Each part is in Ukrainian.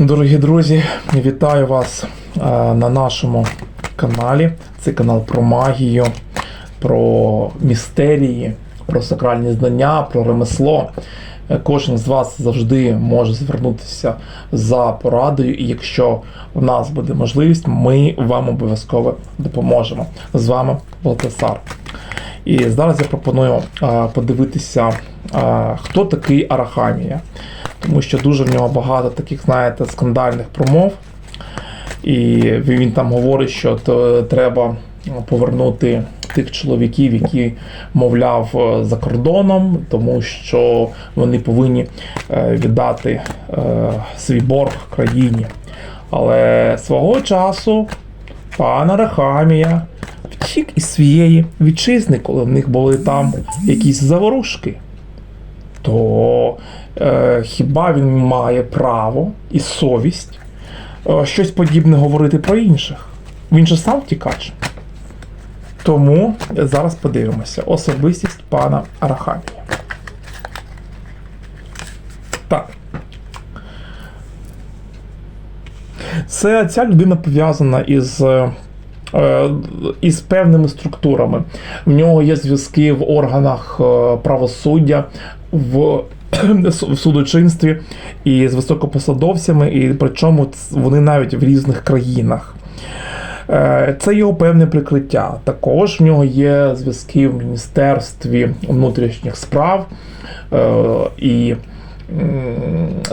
Дорогі друзі, вітаю вас на нашому каналі. Це канал про магію, про містерії, про сакральні знання, про ремесло. Кожен з вас завжди може звернутися за порадою, і якщо в нас буде можливість, ми вам обов'язково допоможемо. З вами Валтасар. І зараз я пропоную подивитися, хто такий Арахамія. Тому що дуже в нього багато таких, знаєте, скандальних промов. І він там говорить, що то треба повернути тих чоловіків, які, мовляв, за кордоном, тому що вони повинні е, віддати е, свій борг країні. Але свого часу пан Арахамія втік із своєї вітчизни, коли в них були там якісь заворушки то е, хіба він має право і совість е, щось подібне говорити про інших? Він же сам втікач. Тому зараз подивимося особистість пана Арахамія. Так. Це ця людина пов'язана із. е, е, Із певними структурами. В нього є зв'язки в органах е, правосуддя, в, в судочинстві і з високопосадовцями, і причому вони навіть в різних країнах. Е, Це його певне прикриття. Також в нього є зв'язки в Міністерстві внутрішніх справ, е, і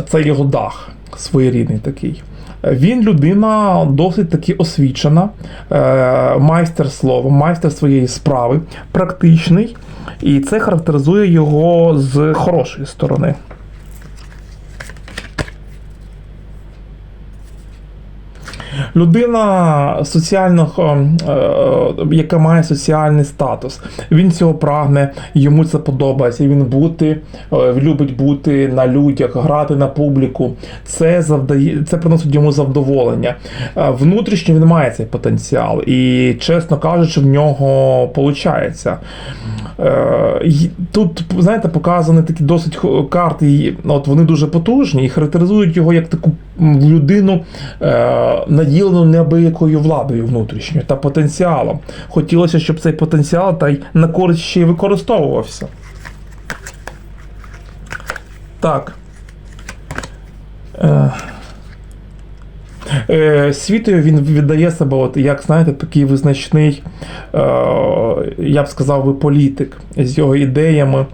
це його дах своєрідний такий. Він людина досить таки освічена, е, майстер слова, майстер своєї справи, практичний, і це характеризує його з хорошої сторони. Людина соціально, е, е, яка має соціальний статус. Він цього прагне, йому це подобається. Він бути, е, любить бути на людях, грати на публіку. Це завдає, це приносить йому завдоволення. Е, Внутрішньо він має цей потенціал, і чесно кажучи, в нього виходить. Тут, знаєте, показані такі досить карти, от вони дуже потужні і характеризують його як таку м, людину, е, наділену неабиякою владою внутрішньою та потенціалом. Хотілося, щоб цей потенціал та й на користь ще й використовувався. Так. Е, Світою він віддає себе, от, як знаєте, такий визначний, е, я б сказав би, політик з його ідеями.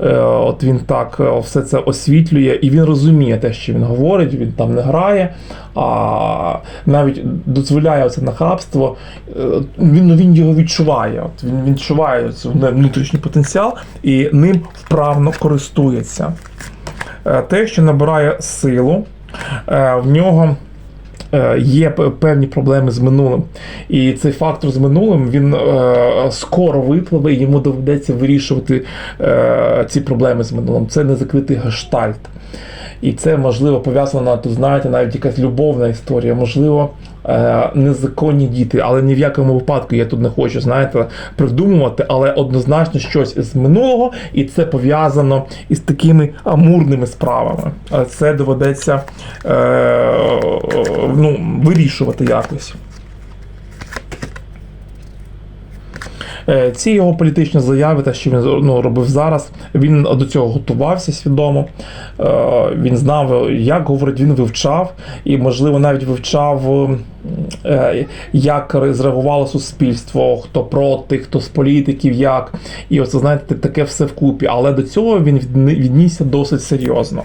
Е, от він так е, все це освітлює, і він розуміє те, що він говорить, він там не грає, а навіть дозволяє це нахабство. Е, Він, ну, він його відчуває. От він відчуває цей внутрішній потенціал і ним вправно користується. Е, Те, що набирає силу, в нього є певні проблеми з минулим. І цей фактор з минулим він е, скоро випливе, і йому доведеться вирішувати е, ці проблеми з минулим. Це не закритий гештальт. І це можливо пов'язано, тут знаєте, навіть якась любовна історія, можливо, е, незаконні діти, але ні в якому випадку я тут не хочу, знаєте, придумувати, але однозначно щось з минулого, і це пов'язано із такими амурними справами. Е, Це доведеться е, ну, вирішувати якось. Ці його політичні заяви, те, що він ну, робив зараз, він до цього готувався свідомо. Е, Він знав, як говорить, він вивчав, і, можливо, навіть вивчав, е, як зреагувало суспільство, хто проти, хто з політиків, як. І оце, знаєте, таке все вкупі. Але до цього він віднісся досить серйозно.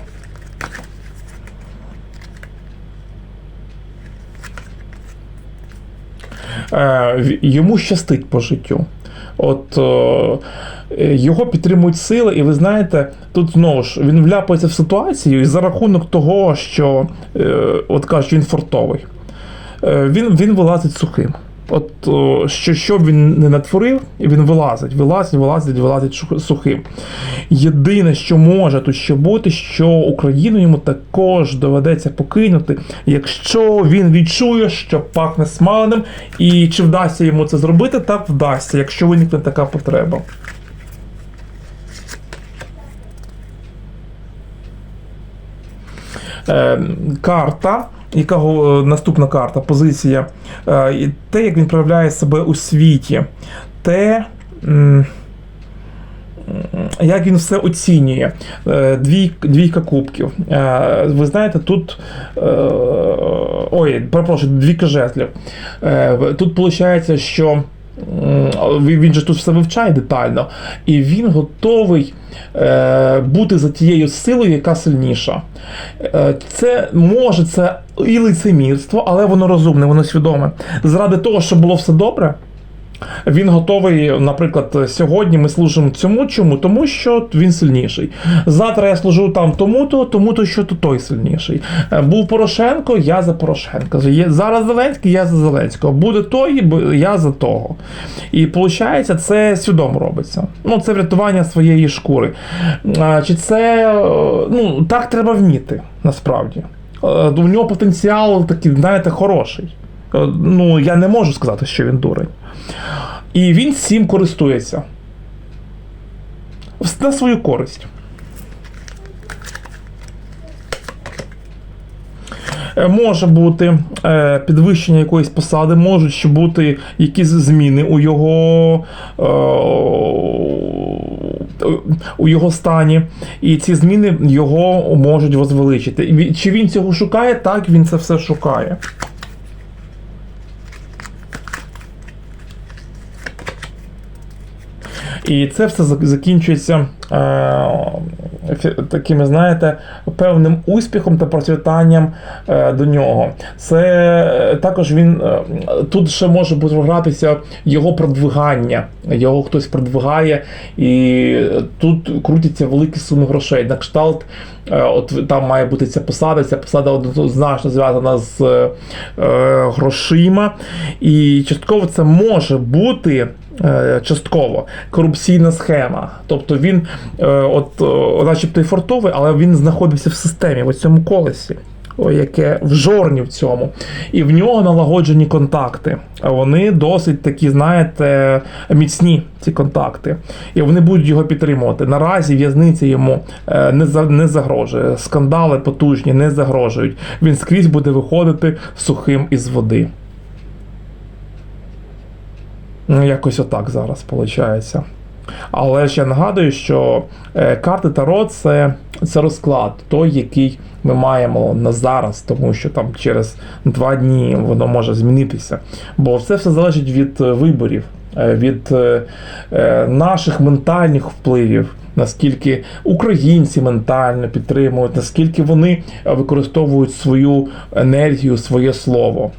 Е, Йому щастить по життю. От о, його підтримують сили, і ви знаєте, тут знову ж він вляпається в ситуацію і за рахунок того, що е, от кажуть, він фортовий. Е, Він, він вилазить сухим. От що, що б він не натворив, він вилазить, вилазить, вилазить, вилазить сухим. Єдине, що може тут ще бути, що Україну йому також доведеться покинути, якщо він відчує, що пахне смаленим, і чи вдасться йому це зробити, так вдасться, якщо виникне така потреба. Е, карта яка го- наступна карта, позиція, е, те, як він проявляє себе у світі, те. як він все оцінює. Е, Двій, двійка кубків. Е, Ви знаєте, тут. е, Ой, перепрошую, двійка жезлів. Е, Тут виходить, що. Він же тут все вивчає детально, і він готовий е, бути за тією силою, яка сильніша. Е, це може це і лицемірство, але воно розумне, воно свідоме. Заради того, щоб було все добре, він готовий, наприклад, сьогодні ми служимо цьому чому, тому що він сильніший. Завтра я служу там тому-то, тому-то, що то той сильніший. Е, Був Порошенко, я за Порошенка. Зараз Зеленський, я за Зеленського. Буде той, я за того. І виходить, це свідомо робиться. Ну, це врятування своєї шкури. Чи це е, ну, так треба вміти, насправді. Е, У нього потенціал такий, знаєте, хороший. Е, Ну, я не можу сказати, що він дурень. І він цим користується. На свою користь. Е, Може бути е, підвищення якоїсь посади, можуть бути якісь зміни у його, у його стані, і ці зміни його можуть возвеличити. Чи він цього шукає? Так, він це все шукає. І це все закінчується е, такими, знаєте, певним успіхом та процвітанням е, до нього. Це е, також він е, тут ще може бути гратися його продвигання. Його хтось продвигає, і тут крутяться великі суми грошей. На кшталт, е, от там має бути ця посада. Ця посада однозначно зв'язана з е, грошима. І частково це може бути. Е, Частково корупційна схема. Тобто він, е, от, е, начебто і фортовий, але він знаходився в системі, в цьому колесі, яке в жорні в цьому. І в нього налагоджені контакти. Вони досить такі, знаєте, міцні, ці контакти. І вони будуть його підтримувати. Наразі в'язниця йому не, за, не загрожує. Скандали потужні не загрожують. Він скрізь буде виходити сухим із води. Ну, якось отак зараз виходить. Але ж я нагадую, що е, карти Таро це, це розклад, той, який ми маємо на зараз, тому що там через два дні воно може змінитися. Бо це все залежить від е, виборів, е, від наших ментальних впливів. Наскільки українці ментально підтримують, наскільки вони використовують свою енергію, своє слово.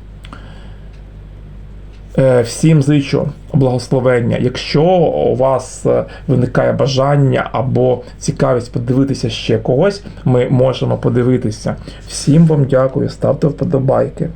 Е, Всім зичу благословення. Якщо у вас е, виникає бажання або цікавість подивитися ще когось, ми можемо подивитися. Всім вам дякую, ставте вподобайки.